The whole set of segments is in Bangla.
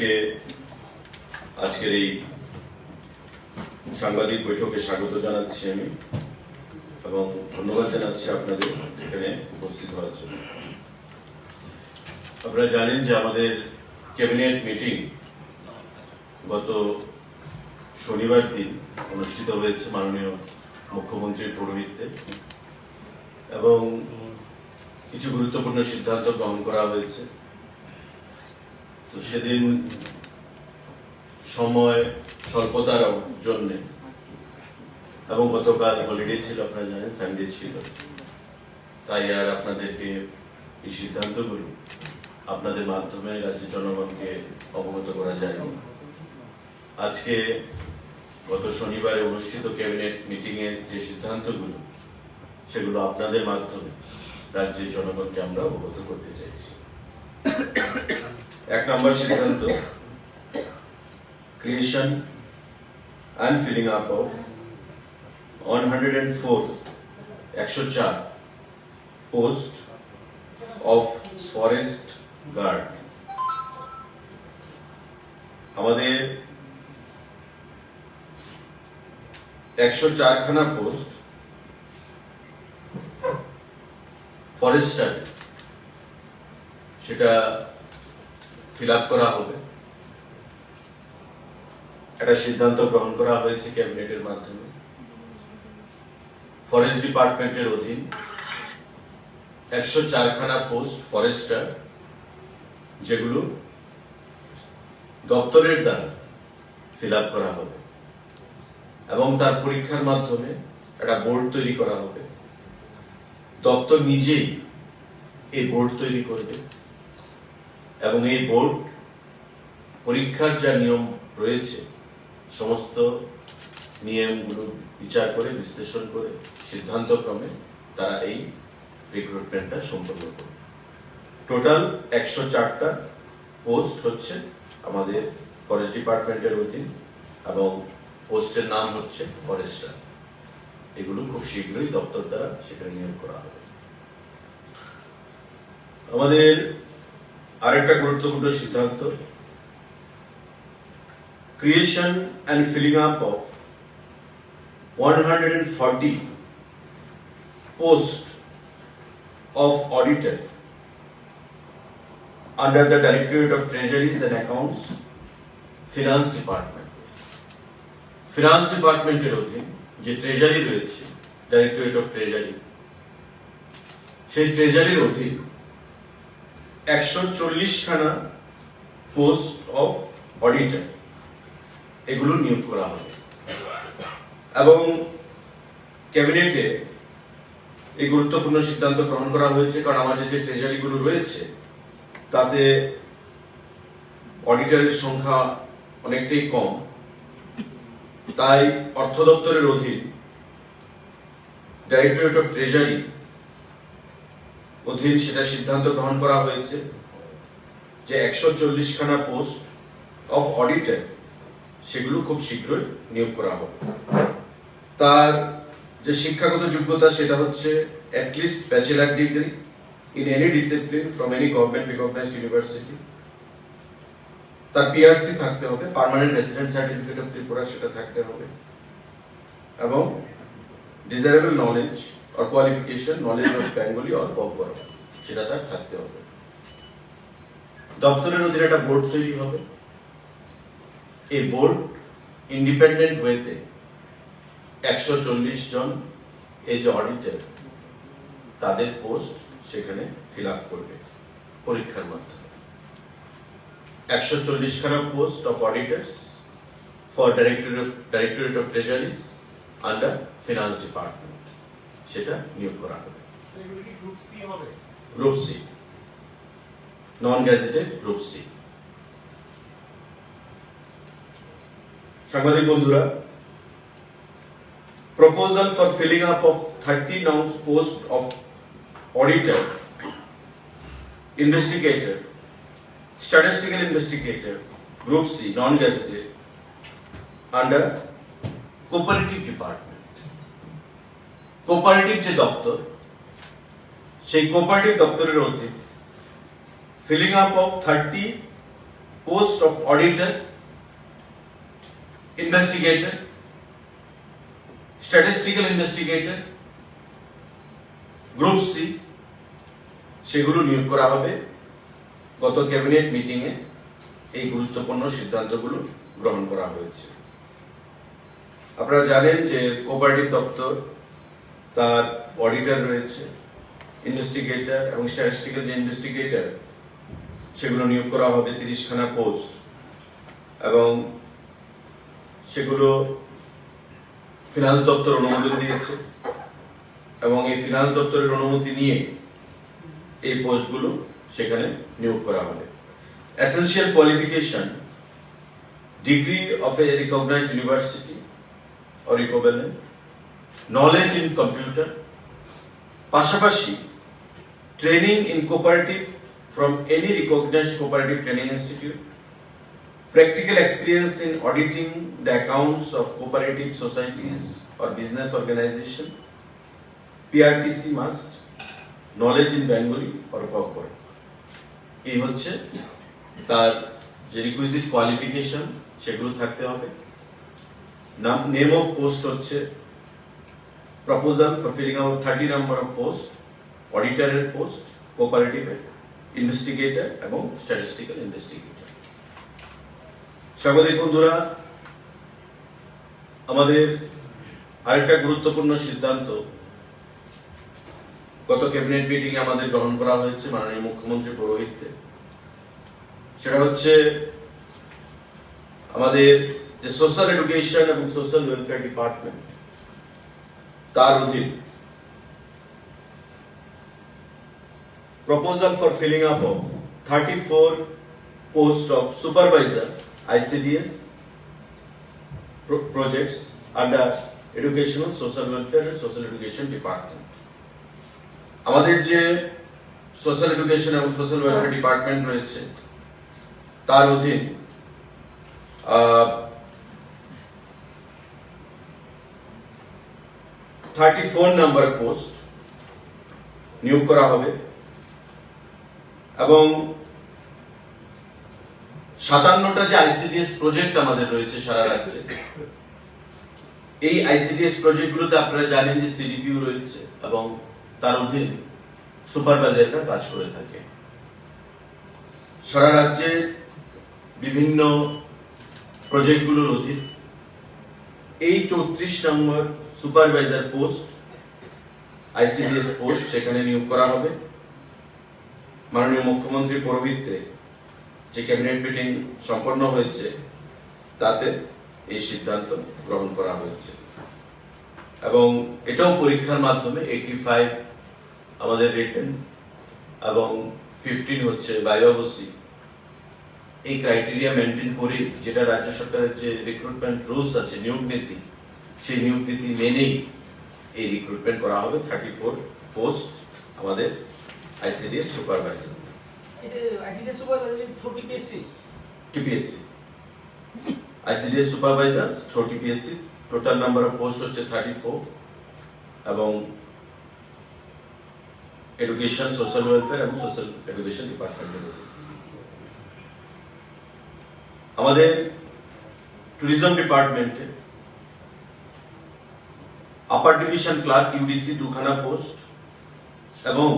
সবাইকে আজকের এই সাংবাদিক বৈঠকে স্বাগত জানাচ্ছি আমি এবং ধন্যবাদ জানাচ্ছি আপনাদের এখানে উপস্থিত হওয়ার জন্য। আপনারা জানেন যে আমাদের ক্যাবিনেট মিটিং গত শনিবার দিন অনুষ্ঠিত হয়েছে মাননীয় মুখ্যমন্ত্রীর পৌরোহিত্যে এবং কিছু গুরুত্বপূর্ণ সিদ্ধান্ত গ্রহণ করা হয়েছে। তো সেদিন সময় স্বল্পতার জন্যে এবং গতকাল হলিডে ছিল, আপনারা জানেন সানডে ছিল। তাই আর আপনাদেরকে এই সিদ্ধান্তগুলো আপনাদের মাধ্যমে রাজ্যের জনগণকে অবগত করা যায়নি আজকে গত শনিবারে অনুষ্ঠিত ক্যাবিনেট মিটিং এর যে সিদ্ধান্তগুলো, সেগুলো আপনাদের মাধ্যমে রাজ্যের জনগণকে আমরা অবগত করতে চাইছি। এক নম্বর সিদ্ধান্ত creation and filling up of one hundred and four একশো চার পোস্ট অফ ফরেস্ট গার্ড আমাদের একশো চারখানা পোস্ট ফরেস্টার সেটা ফিল করা হবে। একটা সিদ্ধান্ত গ্রহণ করা হয়েছে ক্যাবিনেটের মাধ্যমে। ফরেস্ট ডিপার্টমেন্টের অধীন একশো চারখানা পোস্ট ফরেস্টার, যেগুলো দপ্তরের দ্বারা ফিল করা হবে এবং তার পরীক্ষার মাধ্যমে একটা বোর্ড তৈরি করা হবে। দপ্তর নিজেই এই বোর্ড তৈরি করবে। এবং এই বোর্ড পরীক্ষার যা নিয়ম রয়েছে, সমস্ত নিয়মগুলো বিচার করে, বিশ্লেষণ করে সিদ্ধান্ত ক্রমে তারা এই রিক্রুটমেন্টটা সম্পন্ন করবে। টোটাল একশো চারটা পোস্ট হচ্ছে আমাদের ফরেস্ট ডিপার্টমেন্টের অধীন এবং পোস্টের নাম হচ্ছে ফরেস্টার এগুলো খুব শীঘ্রই দপ্তর দ্বারা সেখানে নিয়োগ করা হবে। আমাদের আরেকটা গুরুত্বপূর্ণ সিদ্ধান্ত creation and filling up of one hundred and forty post of auditor under the Directorate of Treasuries and Accounts, Finance Department. Finance ডিপার্টমেন্টের অধীন যে ট্রেজারি রয়েছে ডাইরেক্টরেট অফ ট্রেজারি সেই ট্রেজারির অধীন একশো চল্লিশ খানা পোস্ট অফ অডিটর এগুলো নিয়োগ করা হবে। এবং ক্যাবিনেটে এই গুরুত্বপূর্ণ সিদ্ধান্ত গ্রহণ করা হয়েছে, কারণ আমাদের যে ট্রেজারিগুলো রয়েছে, তাতে অডিটরের সংখ্যা অনেকটাই কম। তাই অর্থ দপ্তরের অধীন ডাইরেক্টরেট অফ ট্রেজারি অধীন সেটা সিদ্ধান্ত গ্রহণ করা হয়েছে যে একশো চল্লিশ খানা পোস্ট অফ অডিটার সেগুলো খুব শীঘ্রই নিয়োগ করা হবে তার যে শিক্ষাগত যোগ্যতা, সেটা হচ্ছে at least bachelor degree in any discipline from any government recognized university তার পিআরসি থাকতে হবে permanent resident certificate of Tripura সেটা থাকতে হবে। এবং desirable knowledge or qualification knowledge of Bengali or বঙ্গর সেটা তার থাকতে হবে। দপ্তরের অধীনে একটা বোর্ড তৈরি হবে। এই বোর্ড ইন্ডিপেন্ডেন্ট ওয়েতে একশো চল্লিশ জন এই যে অডিটর তাদের পোস্ট সেখানে ফিল আপ করবে পরীক্ষার মাধ্যমে। একশো চল্লিশ খানা post of auditors for director of directorate of treasuries under finance department সেটা নিয়োগ করা হবে এগুলো কি গ্রুপ সি হবে group C non gazetted group C সাংবাদিক বন্ধুরা proposal for filling up of 30 nouns post of auditor, investigator, statistical investigator, group C, non-gazetted, under cooperative department. cooperative যে দপ্তর সেই কোপারেটিভ দপ্তরের অধীন filling up of thirty post of auditor, investigator, statistical investigator, group C সেগুলো নিয়োগ করা হবে গত ক্যাবিনেট মিটিংয়ে এই গুরুত্বপূর্ণ সিদ্ধান্তগুলো গ্রহণ করা হয়েছে। আপনারা জানেন যে কোপারেটিভ দপ্তর তার অডিটর রয়েছে, ইনভেস্টিগেটর এবং স্ট্যাটিস্টিক্যাল যে ইনভেস্টিগেটর, সেগুলো নিয়োগ করা হবে তিরিশখানা পোস্ট। এবং সেগুলো ফিনান্স দপ্তর অনুমোদন দিয়েছে এবং এই ফিনান্স দপ্তরের অনুমতি নিয়ে এই পোস্টগুলো সেখানে নিয়োগ করা হবে। Essential qualification degree of a recognised university or knowledge in computer, পাশাপাশি training in cooperative from any recognized cooperative training institute, practical experience in auditing the accounts of cooperative societies or business organization, PRTC must, knowledge in Bengali or corporate. এই হচ্ছে তার যে রিকুইজিট কোয়ালিফিকেশন সেগুলো থাকতে হবে নাম নেম অফ পোস্ট হচ্ছে proposal for filling out thirty number of post অডিটরের post কোপারেটিভের ইনভেস্টিগেটর এবং স্ট্যাটিস্টিক্যাল ইনভেস্টিগেটর স্বাগতিক বন্ধুরা, আমাদের আরেকটা গুরুত্বপূর্ণ সিদ্ধান্ত, গত ক্যাবিনেট মিটিং আমাদের গ্রহণ করা হয়েছে মাননীয় মুখ্যমন্ত্রী পৌরোহিত্যে সেটা হচ্ছে আমাদের যে সোশ্যাল এডুকেশন এবং সোশ্যাল ওয়েলফেয়ার ডিপার্টমেন্ট তার অধীন proposal for filling up of 34 post of supervisor ICDS pro- projects under educational social welfare and social education department আমাদের যে সোশ্যাল এডুকেশন এবং সোশ্যাল ওয়েলফেয়ার ডিপার্টমেন্ট রয়েছে তার অধীন থার্টি ফোর নাম্বার পোস্ট নিয়োগ করা হবে। এবং সাতান্নটা যে আইসিডিএস প্রজেক্ট আমাদের রয়েছে সারা রাজ্যে, এই আইসিডিএস প্রজেক্টগুলোতে আপনারা জানেন যে সিডিপিও রয়েছে এবং তার অধীন সুপারভাইজাররা কাজ করে থাকে। সারা রাজ্যে বিভিন্ন প্রজেক্টগুলোর অধীন এই চৌত্রিশ নম্বর সুপারভাইজার পোস্ট আইসিডিএস পোস্ট সেখানে নিয়োগ করা হবে। মাননীয় মুখ্যমন্ত্রীর পৌরোহিত্যে যে ক্যাবিনেট মিটিং সম্পন্ন হয়েছে, তাতে এই সিদ্ধান্ত গ্রহণ করা হয়েছে। এবং এটাও পরীক্ষার মাধ্যমে এইটি ফাইভ আমাদের রিটেন এবং ফিফটিন হচ্ছে বায়োবসি এই ক্রাইটেরিয়া মেনটেন করে যেটা রাজ্য সরকারের যে রিক্রুটমেন্ট রুলস আছে নিয়োগ নীতি সেই নিয়োগ নীতি মেনেই এই রিক্রুটমেন্ট করা হবে। থার্টি ফোর পোস্ট আমাদের ICDS supervisor TPSC ICDS supervisor through TPSC total number of post হচ্ছে থার্টি ফোর এবং এডুকেশন সোশ্যাল ওয়েলফেয়ার এবং সোশ্যাল এডুকেশন ডিপার্টমেন্টের আমাদের ট্যুরিজম ডিপার্টমেন্টে আপার ডিভিশন ক্লার্ক ইউডিসি দুখানা পোস্ট এবং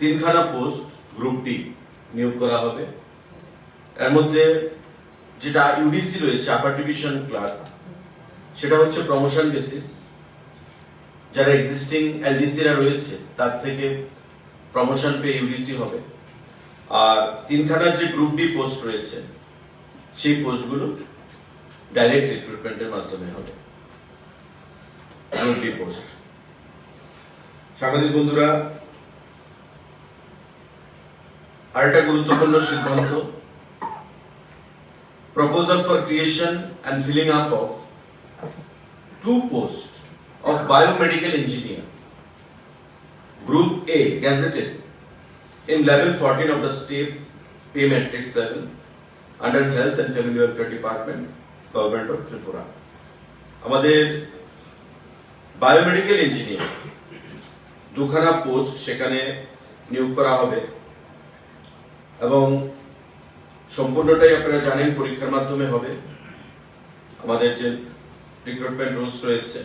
তিনখানা পোস্ট গ্রুপ ডি নিয়োগ করা হবে। এর মধ্যে যেটা ইউডিসি রয়েছে আপার ডিভিশন ক্লার্ক সেটা হচ্ছে প্রমোশন বেসিস যারা এক্সিস্টিং এলডিসিরা রয়েছে, তার থেকে প্রমোশন পেয়ে ইউডিসি হবে। আর তিনখানা যে গ্রুপ ডি পোস্ট রয়েছে সেই পোস্টগুলো ডাইরেক্ট রিক্রুটমেন্টের মাধ্যমে হবে ডি পোস্ট সাংবাদিক বন্ধুরা আরেকটা গুরুত্বপূর্ণ সিদ্ধান্ত proposal for creation and filling up of two posts of biomedical engineer group A gazetted in level 14 of the state pay matrix level under health and family welfare department, government of Tripura. আমাদের বায়োমেডিক্যাল ইঞ্জিনিয়ার দুখানা পোস্ট সেখানে নিয়োগ করা হবে এবং সম্পূর্ণটাই আপনারা জানেন, পরীক্ষার মাধ্যমে হবে। আমাদের যে রিক্রুটমেন্ট রুলস রয়েছে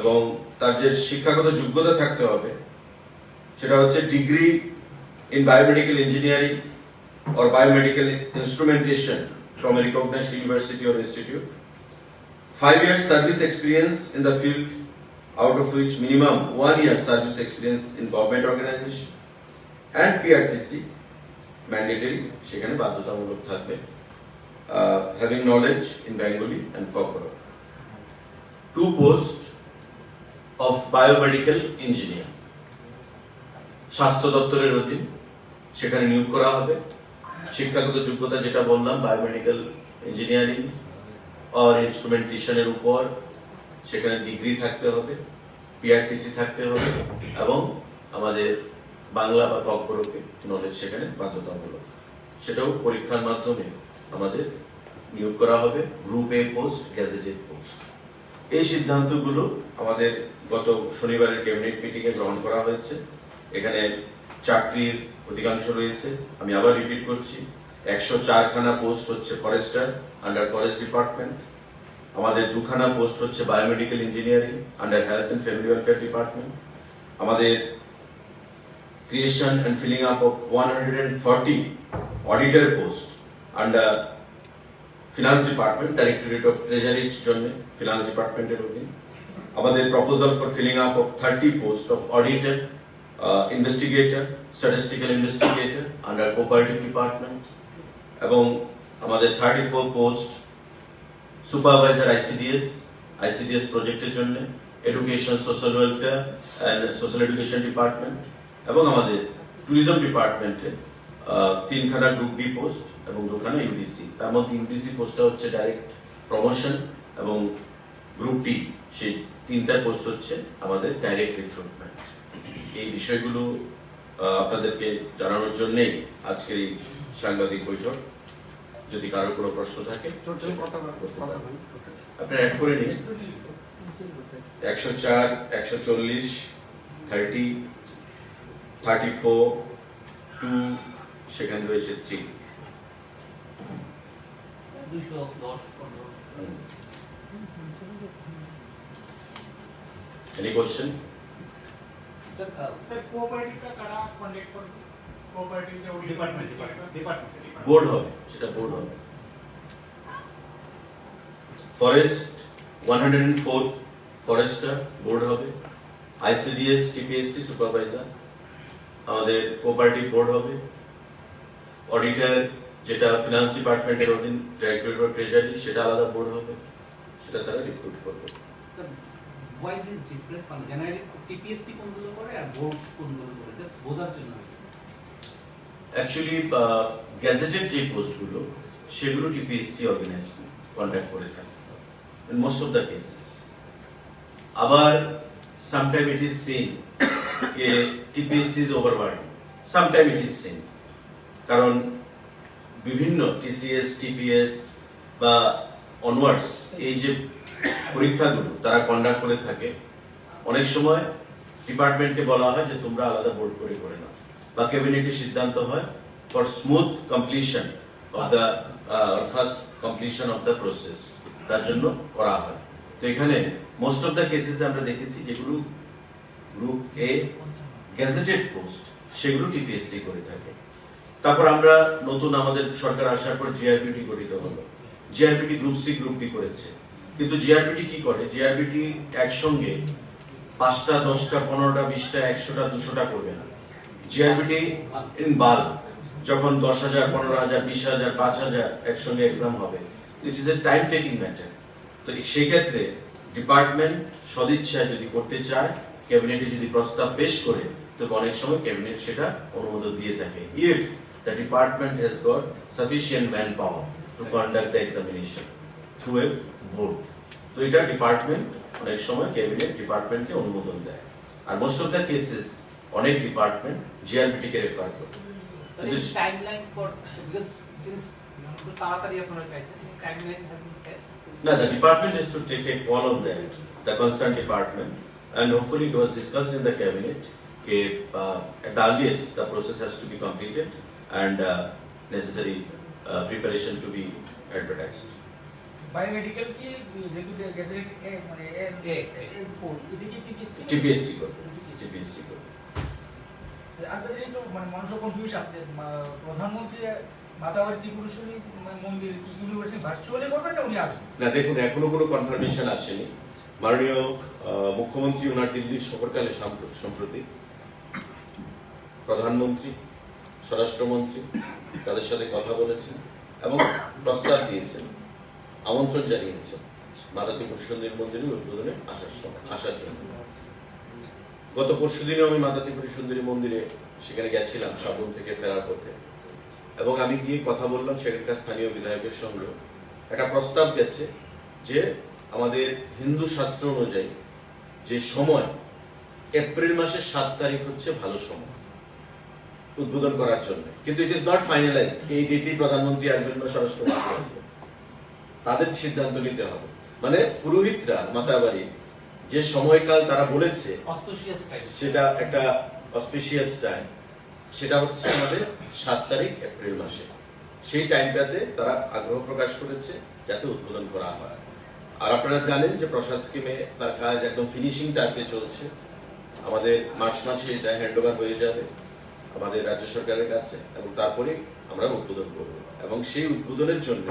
এবং তার যে শিক্ষাগত যোগ্যতা থাকতে হবে, সেটা হচ্ছে degree in biomedical engineering or biomedical instrumentation from a recognized university or institute. Five years service experience in the field, out of which minimum one year service experience in government organization and PRTC mandatory সেখানে বাধ্যতামূলক থাকবে Uh, having knowledge in Bengali and Fogoro. Two posts of biomedical engineer. স্বাস্থ্য দপ্তরের অধীন সেখানে নিয়োগ করা হবে শিক্ষাগত যোগ্যতা যেটা বললাম বায়োমেডিক্যাল ইঞ্জিনিয়ারিং আর ইনস্ট্রুমেন্টেশনের উপর, সেখানে ডিগ্রি থাকতে হবে পিআরটিসি থাকতে হবে এবং আমাদের বাংলা বা তৎপরকে নলেজ সেখানে বাধ্যতামূলক। সেটাও পরীক্ষার মাধ্যমে আমাদের নিয়োগ করা হবে group A post gazetted post এই সিদ্ধান্তগুলো আমাদের গত শনিবারের ক্যাবিনেট মিটিংয়ে গ্রহণ করা হয়েছে। এখানে চাকরির অধিকাংশ রয়েছে। আমি আবার রিপিট করছি। একশো চারখানা পোস্ট হচ্ছে ফরেস্টার আন্ডার ফরেস্ট ডিপার্টমেন্ট আমাদের দুখানা পোস্ট হচ্ছে biomedical engineering under health and family welfare department আমাদের creation and filling up of one hundred and forty auditor post under finance department directorate of treasuries জন্য ফিনান্স ডিপার্টমেন্টের অধীন। আমাদের proposal for filling up of thirty post of auditor investigator, statistical investigator under cooperative department এবং আমাদের 34 post সুপারভাইজার আইসিডিএস আইসিডিএস প্রজেক্টের জন্য education social welfare and social education department এবং আমাদের ট্যুরিজম ডিপার্টমেন্টে তিনখানা গ্রুপ বি পোস্ট এবং দুখানা ইউডিসি তার মধ্যে ইউডিসি পোস্টটা হচ্ছে ডাইরেক্ট প্রমোশন এবং গ্রুপ ডি সেই তিনটা পোস্ট হচ্ছে আমাদের ডাইরেক্ট রিক্রুটমেন্ট এই বিষয়গুলো আপনাদেরকে জানানোর জন্যেই আজকের এই সাংবাদিক বৈঠক। যদি কারও কোনো প্রশ্ন থাকে? আপনারা অ্যাড করে নিন। একশো চার একশো চল্লিশ থার্টি থার্টি ফোর টু সেখানে রয়েছে থ্রি দুশো দশ सर বোর্ড হবে সেটা বোর্ড হবে ফরেস্ট 104 ফরেস্টার বোর্ড হবে আইসিডিএস টিপিএসসি সুপারভাইজার আমাদের কোঅপারেটিভ বোর্ড হবে অডিটার যেটা ফিনান্স ডিপার্টমেন্টের অধীন ডাইরেক্টরেট ট্রেজারি সেটা আলাদা বোর্ড হবে সেটা তারা রিক্রুট করবে Why this difference? মানে generally TPSC কোনগুলো করে আর board কোনগুলো করে? Just বোঝার জন্য। অ্যাকচুয়ালি গ্যাজেটেড যে পোস্টগুলো সেগুলো টিপিএসসি অর্গানাইজ কন্ট্যাক্ট করে থাকে মোস্ট অফ দ্য কেসেস আবার সামটাইম ইট ইজ সেম যে TPSC is overburdening sometime it is same কারণ, বিভিন্ন টিসিএস টিপিএস বা অনওয়ার্ডস এই যে পরীক্ষাগুলো তারা কন্ডাক্ট করে থাকে। অনেক সময় ডিপার্টমেন্টকে বলা হয় যে, তোমরা আলাদা বোর্ড করে করে নাও। বা ক্যাবিনেটের সিদ্ধান্ত হয় for smooth completion of the first completion of the process তার জন্য করা হয়। তো এখানে মোস্ট অফ দ্য কেসেসে আমরা দেখেছি যেগুলো group group A gazetted post সেগুলো টিপিএসসি করে থাকে। তারপর আমরা নতুন আমাদের সরকার আসার পর জিআরপিটি গঠিত হলো। জিআরপিটি গ্রুপ সি গ্রুপটি করেছে। কিন্তু জিআরপিটি কি করে? জিআরপিটি একসঙ্গে পাঁচটা, দশটা, পনেরোটা, বিশটা, একশোটা, দুশোটা করবে না। জিআরপিটি ইন বাল্ক যখন দশ হাজার, পনেরো হাজার, বিশ হাজার, পাঁচ হাজার একসঙ্গে এক্সাম হবে it is a time taking matter তো সেই ক্ষেত্রে ডিপার্টমেন্ট সদিচ্ছায় যদি করতে চায় ক্যাবিনেটে যদি প্রস্তাব পেশ করে, তো অনেক সময় ক্যাবিনেট সেটা অনুমোদন দিয়ে থাকে। If the department has got sufficient manpower to conduct the examination through a board তো এটা ডিপার্টমেন্ট অনেক সময় ক্যাবিনেট ডিপার্টমেন্টকে অনুমোদন দেয় আর মোস্ট অফ দ্য কেসেস অনেক ডিপার্টমেন্ট জিআরবিটি কে রেফার করে So in timeline for because since একটু তাড়াতাড়ি আপনারা চাইছেন timeline has been set. No, the department is to take a call on that, the concerned department, and hopefully it was discussed in the cabinet. Okay, uh, at the earliest, the process has to be completed and uh, necessary preparation to be advertised Biomedical কি গ্যাজেট মানে পোস্ট এটা কি টিপিএসসি টিপিএসসি টিপিএসসি আজকে একটু মানে মানুষের কনফিউশন প্রধানমন্ত্রী মাতাবাড়ি ত্রিপুরেশ্বরী মন্দির কি ইউনিভার্সিটি ভার্চুয়ালি করবেন না উনি আসবেন? না দেখুন এখনও কোনো কনফার্মেশন আসেনি। মাননীয় মুখ্যমন্ত্রী ওনার দিল্লি সফরকালে সম্প্রতি। প্রধানমন্ত্রী স্বরাষ্ট্রমন্ত্রী তাদের সাথে কথা বলেছেন এবং প্রস্তাব দিয়েছেন। আমন্ত্রণ জানিয়েছে। মাতা ত্রিপুর সুন্দরী মন্দিরে উদ্বোধনে আসার সময়, আসার জন্য। গত পরশু দিনে আমি মাতা ত্রিপুর সুন্দরী মন্দিরে সেখানে গেছিলাম সাবন থেকে ফেরার পথে। এবং আমি গিয়ে কথা বললাম সেখানকার স্থানীয় বিধায়কের সঙ্গে। একটা প্রস্তাব গেছে যে আমাদের হিন্দু শাস্ত্র অনুযায়ী যে সময়, এপ্রিল মাসের সাত তারিখ হচ্ছে ভালো সময় উদ্বোধন করার জন্য। কিন্তু ইট ইজ নট ফাইনালাইজড এই ডেটই প্রধানমন্ত্রী আসবেন বা স্বরাষ্ট্রমন্ত্রী আসবেন। তাদের সিদ্ধান্ত নিতে হবে। মানে পুরোহিতরা মাতাবাড়ি যে সময়কাল তারা বলেছে অস্পেশিয়াস টাইম সেটা একটা অসপিশিয়াস টাইম সেটা হচ্ছে আমাদের সাত তারিখ এপ্রিল মাসে। সেই টাইমটাতে তারা আগ্রহ প্রকাশ করেছে যাতে উদ্বোধন করা হয়। আর আপনারা জানেন যে প্রসাদ স্কিমে তার কাজ একদম ফিনিশিং টাচে চলছে। আমাদের মার্চ মাসে এটা হ্যান্ড ওভার হয়ে যাবে আমাদের রাজ্য সরকারের কাছে এবং তারপরে আমরা উদ্বোধন করব। এবং সেই উদ্বোধনের জন্য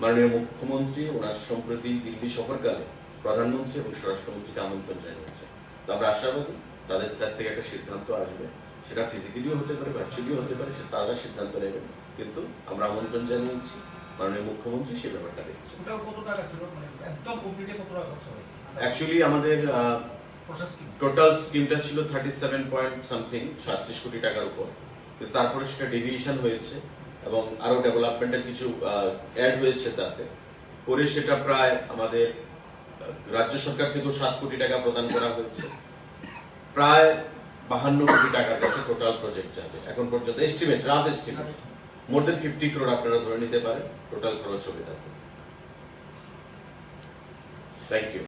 মাননীয় মুখ্যমন্ত্রী ওনার সম্প্রতি দিল্লি সফরকালে প্রধানমন্ত্রী এবং স্বরাষ্ট্রমন্ত্রীকে আমন্ত্রণ জানিয়েছে তো আমরা আশাবাদী তাদের কাছ থেকে একটা সিদ্ধান্ত আসবে। সেটা ফিজিক্যালিও হতে পারে ভার্চুয়ালিও হতে পারে সেটা তারা সিদ্ধান্ত নেবেন কিন্তু আমরা আমন্ত্রণ জানিয়েছি মাননীয় মুখ্যমন্ত্রী সেই ব্যাপারটা টাকা ছিল? মানে অ্যাকচুয়ালি আমাদের টোটাল স্কিমটা ছিল থার্টি সেভেন পয়েন্ট সামথিং সাতত্রিশ কোটি টাকার উপর। তারপরে সেটা ডেভিয়েশন হয়েছে। এবং আরও ডেভেলপমেন্টের কিছু অ্যাড হয়েছে তাতে। করে সেটা প্রায় আমাদের রাজ্য সরকার থেকেও সাত কোটি টাকা প্রদান করা হয়েছে। প্রায় বাহান্ন কোটি টাকার কাছে টোটাল প্রজেক্ট যাবে। এখন পর্যন্ত estimate rough estimate more than fifty crore আপনারা ধরে নিতে পারেন টোটাল খরচ হবে তাতে। Thank you